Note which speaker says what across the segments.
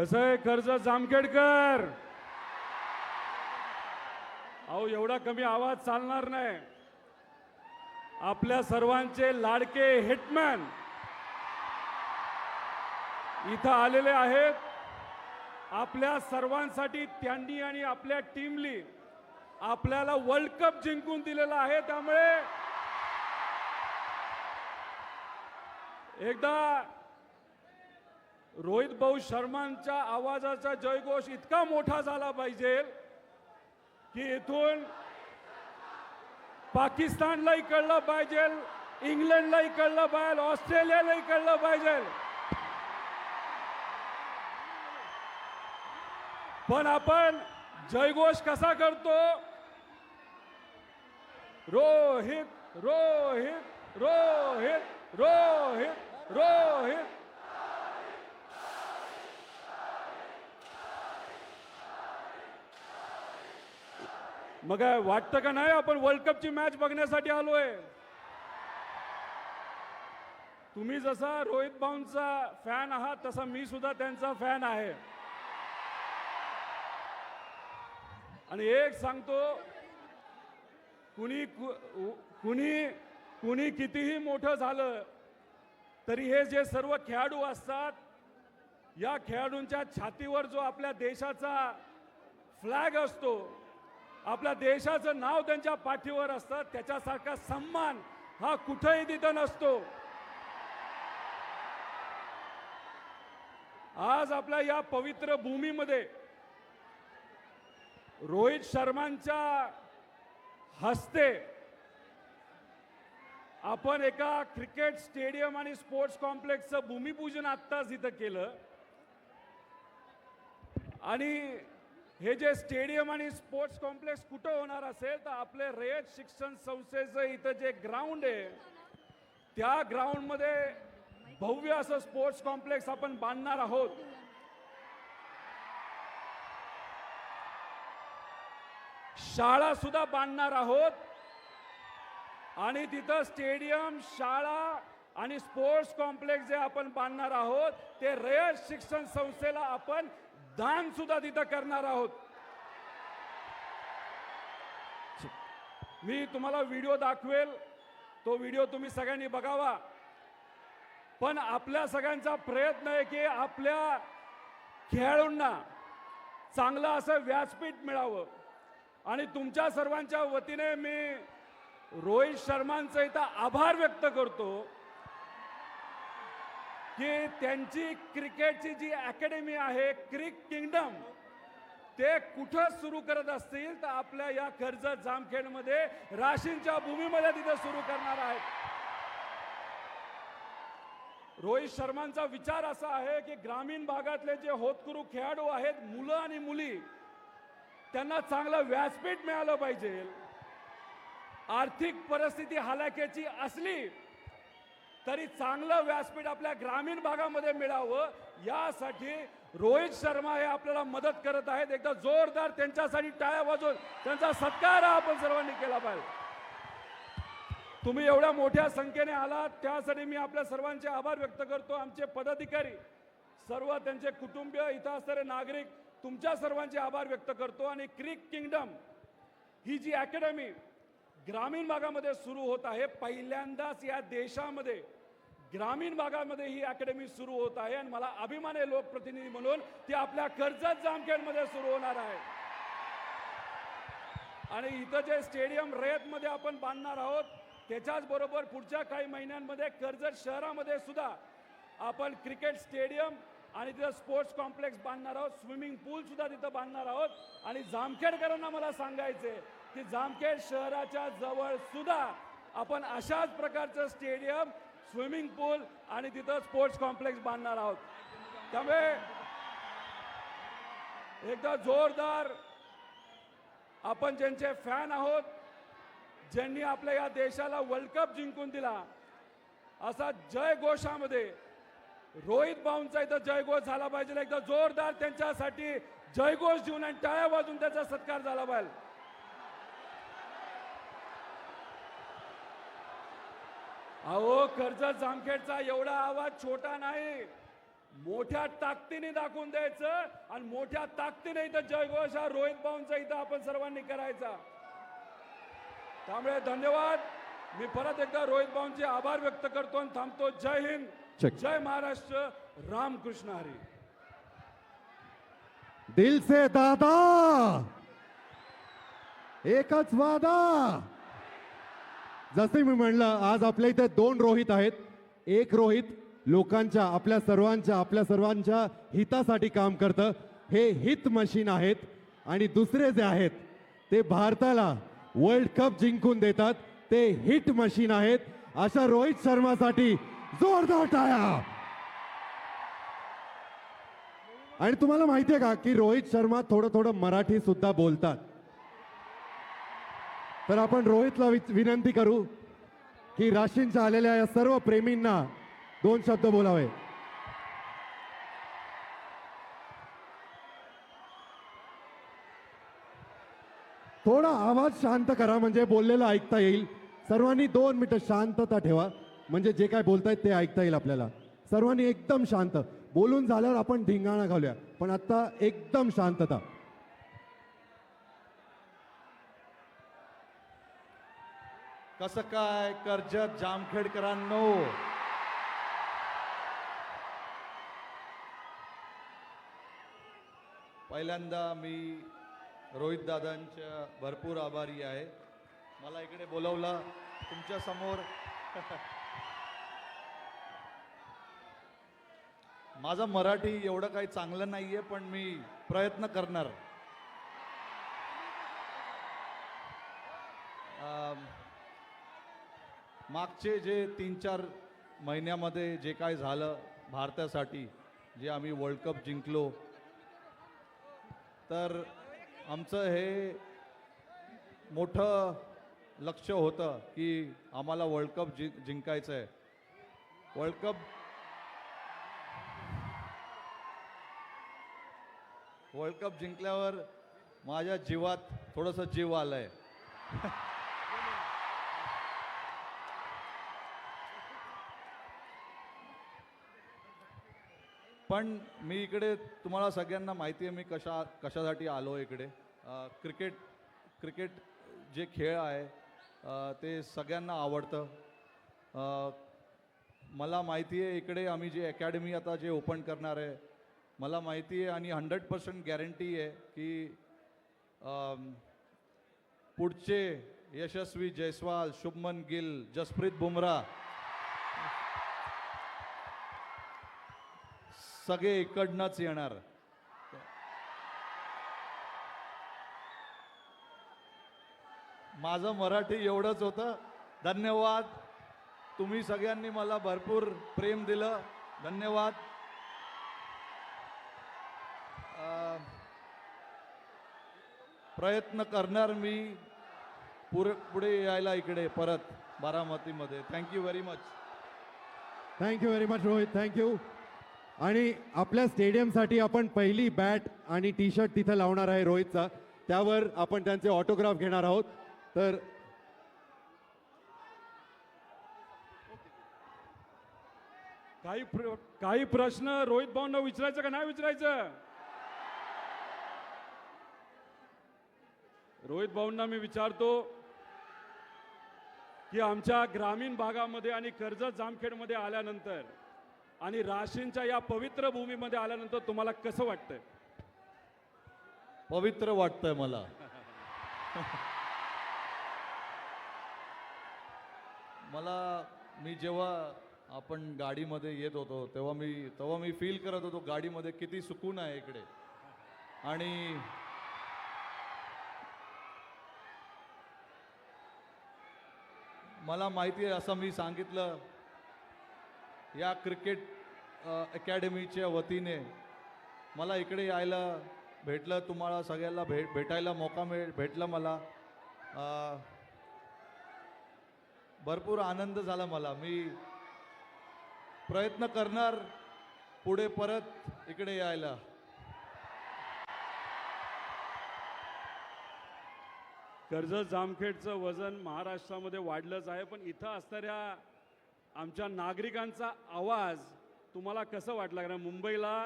Speaker 1: कसं आहे कर्ज जामखेडकर? अहो एवढा कमी आवाज चालणार नाही. आपल्या सर्वांचे लाडके हिटमॅन. इथं आलेले आहेत आपल्या सर्वांसाठी त्यांनी आणि आपल्या टीमली आपल्याला वर्ल्ड कप जिंकून दिलेला आहे. त्यामुळे एकदा रोहित भाऊ शर्मांच्या आवाजाचा जयघोष इतका मोठा झाला पाहिजे की इथून पाकिस्तानलाही कळलं पाहिजे इंग्लंडलाही कळलं पाहिजे ऑस्ट्रेलियालाही कळलं पाहिजे. पण आपण जयघोष कसा करतो? रोहित रोहित रोहित रोहित रोहित मग वाटतं का नाही? आपण वर्ल्ड कपची मॅच बघण्यासाठी आलोय. तुम्ही जसा रोहित भाऊंचा फॅन आहात तसा मी सुद्धा त्यांचा फॅन आहे. आणि एक सांगतो कुणी कु- कुणी कुणी कितीही मोठं झालं तरी हे जे सर्व खेळाडू असतात या खेळाडूंच्या छातीवर जो आपल्या देशाचा फ्लॅग असतो आपल्या देशाचं नाव त्यांच्या पाठीवर असतं त्याच्यासारखा सन्मान हा कुठेही तिथं नसतो. आज आपल्या या पवित्र भूमीमध्ये रोहित शर्मांच्या हस्ते आपण एका क्रिकेट स्टेडियम आणि स्पोर्ट्स कॉम्प्लेक्सचं भूमिपूजन आत्ताच इथं केलं. आणि हे जे स्टेडियम आणि स्पोर्ट्स कॉम्प्लेक्स कुठं होणार असेल तर आपले रयत शिक्षण संस्थेचं इथं जे ग्राउंड आहे त्या ग्राउंडमध्ये भव्य असं स्पोर्ट्स कॉम्प्लेक्स आपण बांधणार आहोत. शाळा सुद्धा बांधणार आहोत. आणि तिथं स्टेडियम शाळा आणि स्पोर्ट्स कॉम्प्लेक्स जे आपण बांधणार आहोत ते रयत शिक्षण संस्थेला आपण दान सुद्धा तिथं करणार आहोत. मी तुम्हाला व्हिडिओ दाखवेल. तो व्हिडिओ तुम्ही सगळ्यांनी बघावा. पण आपल्या सगळ्यांचा प्रयत्न आहे की आपल्या खेळाडूंना चांगलं असं व्यासपीठ मिळावं. आणि तुमच्या सर्वांच्या वतीने मी रोहित शर्मांचं इथं आभार व्यक्त करतो. की त्यांची क्रिकेटची जी अकॅडमी आहे क्रिक किंगडम ते कुठं सुरू करत असतील तर आपल्या या कर्जत जामखेडमध्ये राशींच्या भूमीमध्ये तिथं सुरू करणार आहेत. रोहित शर्मांचा विचार असा आहे की ग्रामीण भागातले जे होतकुरू खेळाडू आहेत मुलं आणि मुली त्यांना चांगलं व्यासपीठ मिळालं पाहिजे. आर्थिक परिस्थिती हालाक्याची असली तरी चांगलं व्यासपीठ आपल्या ग्रामीण भागामध्ये मिळावं यासाठी रोहित शर्मा हे आपल्याला मदत करत आहेत. एकदा जोरदार त्यांच्यासाठी टाळ्या वाजवून त्यांचा सत्कार आपण सर्वांनी केला पाहिजे. तुम्ही एवढ्या मोठ्या संख्येने आलात त्यासाठी मी आपल्या सर्वांचे आभार व्यक्त करतो. आमचे पदाधिकारी सर्व त्यांचे कुटुंबीय इथं असणारे नागरिक तुमच्या सर्वांचे आभार व्यक्त करतो. आणि क्रिक किंगडम ही जी अकॅडमी ग्रामीण भागामध्ये सुरू होत आहे पहिल्यांदाच या देशामध्ये ग्रामीण भागामध्ये ही अकॅडमी सुरू होत आहे आणि मला अभिमान आहे लोकप्रतिनिधी म्हणून ती आपल्या कर्जत जामखेडमध्ये सुरू होणार आहे. आणि इथं जे स्टेडियम रयतमध्ये आपण बांधणार आहोत त्याच्याच बरोबर पुढच्या काही महिन्यांमध्ये कर्जत शहरामध्ये सुद्धा आपण क्रिकेट स्टेडियम आणि तिथं स्पोर्ट्स कॉम्प्लेक्स बांधणार आहोत स्विमिंग पूल सुद्धा तिथं बांधणार आहोत. आणि जामखेडकरांना मला सांगायचे की जामखेड शहराच्या जवळ सुद्धा आपण अशाच प्रकारचं स्टेडियम स्विमिंग पूल आणि तिथं स्पोर्ट्स कॉम्प्लेक्स बांधणार आहोत. त्यामुळे एकदा जोरदार आपण ज्यांचे फॅन आहोत ज्यांनी आपल्या या देशाला वर्ल्ड कप जिंकून दिला असा जय घोषामध्ये रोहित भाऊंचा इथं जयघोष झाला पाहिजे. एकदा जोरदार त्यांच्यासाठी जयघोष देऊन आणि टाळ्या वाजून त्याचा सत्कार झाला पाहिजे. अहो कर्जत जामखेडचा एवढा आवाज छोटा नाही. मोठ्या ताकदीने दाखवून द्यायचं आणि मोठ्या ताकदीने इथं जयघोष हा रोहित भाऊंचा इथं आपण सर्वांनी करायचा. त्यामुळे धन्यवाद. मी परत एकदा रोहित भाऊंचे आभार व्यक्त करतो आणि थांबतो. जय हिंद. जय महाराष्ट्र. रामकृष्ण हरी.
Speaker 2: दिल से दादा. एकच वादा. जसे मी म्हणलं आज आपल्या इथे दोन रोहित आहेत. एक रोहित लोकांच्या आपल्या सर्वांच्या आपल्या सर्वांच्या हितासाठी काम करतं. हे हित मशीन आहेत. आणि दुसरे जे आहेत ते भारताला वर्ल्ड कप जिंकून देतात. ते हिट मशीन आहेत. अशा रोहित शर्मासाठी जोरदार टाळ्या. आणि तुम्हाला माहिती आहे का की रोहित शर्मा थोडं थोडं मराठी सुद्धा बोलतात. तर आपण रोहितला विनंती करू की राशींच्या आलेल्या या सर्व प्रेमींना दोन शब्द बोलावे. थोडा आवाज शांत करा म्हणजे बोललेलं ऐकता येईल. सर्वांनी दोन मिनिटं शांतता ठेवा. म्हणजे जे काय बोलतायत ते ऐकता येईल आपल्याला. सर्वांनी एकदम शांत. बोलून झाल्यावर आपण धिंगाणा घालूया. पण आता एकदम शांतता.
Speaker 3: कसं काय कर्जत जामखेडकरांनो? पहिल्यांदा मी रोहित दादांच्या भरपूर आभारी आहे. मला इकडे बोलवला. तुमच्यासमोर माझं मराठी एवढं काही चांगलं नाही आहे पण मी प्रयत्न करणार. मागचे जे तीन चार महिन्यामध्ये जे काय झालं भारतासाठी जे आम्ही वर्ल्ड कप जिंकलो तर आमचं हे मोठं लक्ष होतं की आम्हाला वर्ल्ड कप जि जिंकायचं आहे. वर्ल्ड कप वर्ल्ड कप जिंकल्यावर माझ्या जीवात थोडंसं जीव आलंय. पण मी इकडे तुम्हाला सगळ्यांना माहिती आहे मी कशा कशासाठी आलो इकडे. क्रिकेट क्रिकेट जे खेळ आहे ते सगळ्यांना आवडतं. मला माहिती आहे इकडे आम्ही जे अकॅडमी आता जे ओपन करणार आहे मला माहिती आहे आणि हंड्रेड पर्सेंट गॅरंटी आहे की पुढचे यशस्वी जयस्वाल शुभमन गिल जसप्रीत बुमराह सगळे इकडनंच येणार. माझं मराठी एवढंच होतं. धन्यवाद. तुम्ही सगळ्यांनी मला भरपूर प्रेम दिलं. धन्यवाद. प्रयत्न करणार मी पुरे पुढे यायला इकडे परत बारामतीमध्ये. Thank you very much
Speaker 2: thank you very much Rohit thank you आणि आपल्या स्टेडियमसाठी आपण पहिली बॅट आणि टी शर्ट तिथं लावणार आहे रोहितचा. त्यावर आपण त्यांचे ऑटोग्राफ घेणार आहोत. तर
Speaker 1: काही प्र, काही प्रश्न रोहित भाऊंना विचारायचं का नाही विचारायचं? रोहित भाऊंना मी विचारतो की आमच्या ग्रामीण भागामध्ये आणि कर्जत जामखेडमध्ये आल्यानंतर आणि राशींच्या या पवित्र भूमीमध्ये आल्यानंतर तुम्हाला कसं वाटतंय?
Speaker 3: पवित्र वाटतंय मला. मला मी जेव्हा आपण गाडीमध्ये येत होतो तेव्हा मी तेव्हा मी फील करत होतो गाडीमध्ये किती सुकून आहे इकडे. आणि मला माहिती आहे असं मी सांगितलं या क्रिकेट अकॅडमीच्या वतीने मला इकडे यायला भेटलं तुम्हाला सगळ्याला भेट भेटायला मौका मिळ भेटला मला. भरपूर आनंद झाला मला. मी प्रयत्न करणार पुढे परत इकडे यायला.
Speaker 1: कर्जत जामखेडचं वजन महाराष्ट्रामध्ये वाढलंच आहे पण इथं असणाऱ्या आमच्या नागरिकांचा आवाज तुम्हाला कसं वाटलं? कारण मुंबईला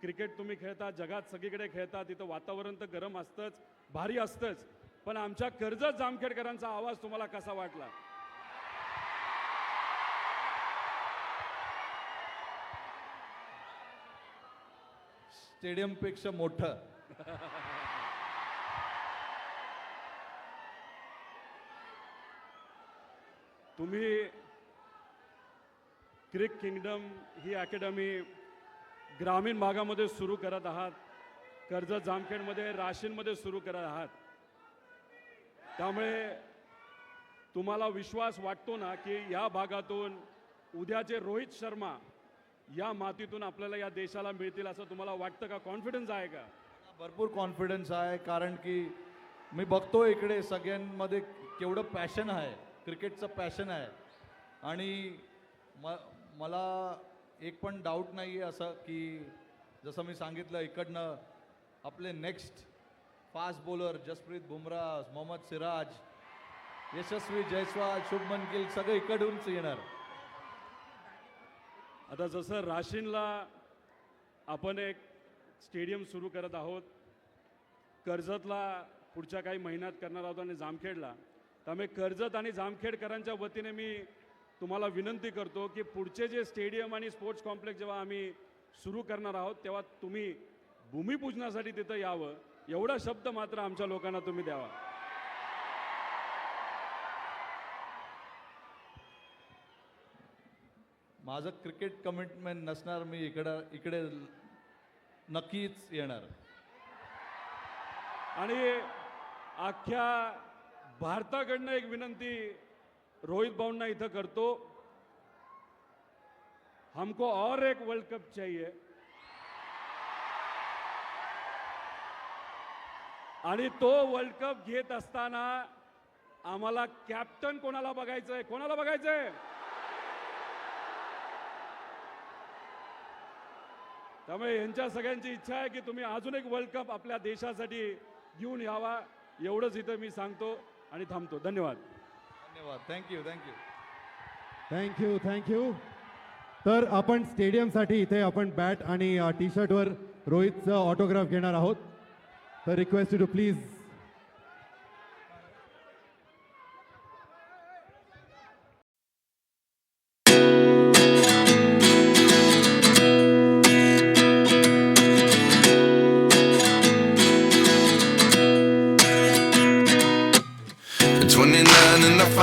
Speaker 1: क्रिकेट तुम्ही खेळता जगात सगळीकडे खेळता तिथं वातावरण तर गरम असतंच भारी असतंच. पण आमच्या कर्जत जामखेडकरांचा आवाज तुम्हाला कसा वाटला?
Speaker 3: स्टेडियमपेक्षा मोठं.
Speaker 1: तुम्ही क्रिक किंगडम ही अकॅडमी ग्रामीण भागामध्ये सुरू करत आहात कर्जत जामखेडमध्ये राशीनमध्ये सुरू करत आहात. त्यामुळे तुम्हाला विश्वास वाटतो ना की या भागातून उद्याचे रोहित शर्मा या मातीतून आपल्याला या देशाला मिळतील असं तुम्हाला वाटतं का? कॉन्फिडन्स आहे का?
Speaker 3: भरपूर कॉन्फिडन्स आहे कारण की मी बघतो इकडे सगळ्यांमध्ये केवढं पॅशन आहे क्रिकेटचं पॅशन आहे. आणि म मला एक पण डाऊट नाही आहे असं की जसं मी सांगितलं इकडनं आपले next fast bowler Jasprit Bumrah Mohammad Siraj Yashasvi Jaiswal Shubman Gill सगळे इकडूनच येणार.
Speaker 1: आता जसं राशीनला आपण एक स्टेडियम सुरू करत आहोत कर्जतला पुढच्या काही महिन्यात करणार आहोत आणि जामखेडला त्यामुळे कर्जत आणि जामखेडकरांच्या वतीने मी तुम्हाला विनंती करतो की पुढचे जे स्टेडियम आणि स्पोर्ट्स कॉम्प्लेक्स जेव्हा आम्ही सुरू करणार आहोत तेव्हा तुम्ही भूमिपूजनासाठी तिथं यावं. एवढा शब्द मात्र आमच्या लोकांना तुम्ही द्यावा.
Speaker 3: माझं क्रिकेट कमिटमेंट नसणार मी इकडं इकडे नक्कीच येणार.
Speaker 1: आणि अख्ख्या भारताकडनं एक विनंती रोहित भाऊंना इथं करतो हमको और एक वर्ल्ड कप चाहिए। आणि तो वर्ल्ड कप घेत असताना आम्हाला कॅप्टन कोणाला बघायचंय? कोणाला बघायचंय? त्यामुळे यांच्या सगळ्यांची इच्छा आहे की तुम्ही अजून एक वर्ल्ड कप आपल्या देशासाठी घेऊन यावा. एवढंच इथं मी सांगतो आणि थांबतो. धन्यवाद.
Speaker 3: धन्यवाद. थँक्यू थँक्यू
Speaker 2: थँक्यू थँक्यू तर आपण स्टेडियमसाठी इथे आपण बॅट आणि टी शर्टवर रोहितचं ऑटोग्राफ घेणार आहोत. तर request to please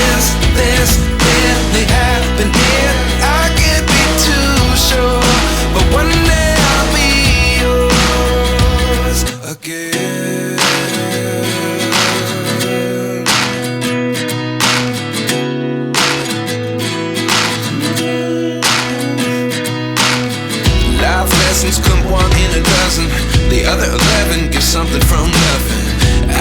Speaker 4: Is this really happening? I can't be too sure, but one day I'll be yours again. Life lessons come one in a dozen. The other eleven get something from nothing.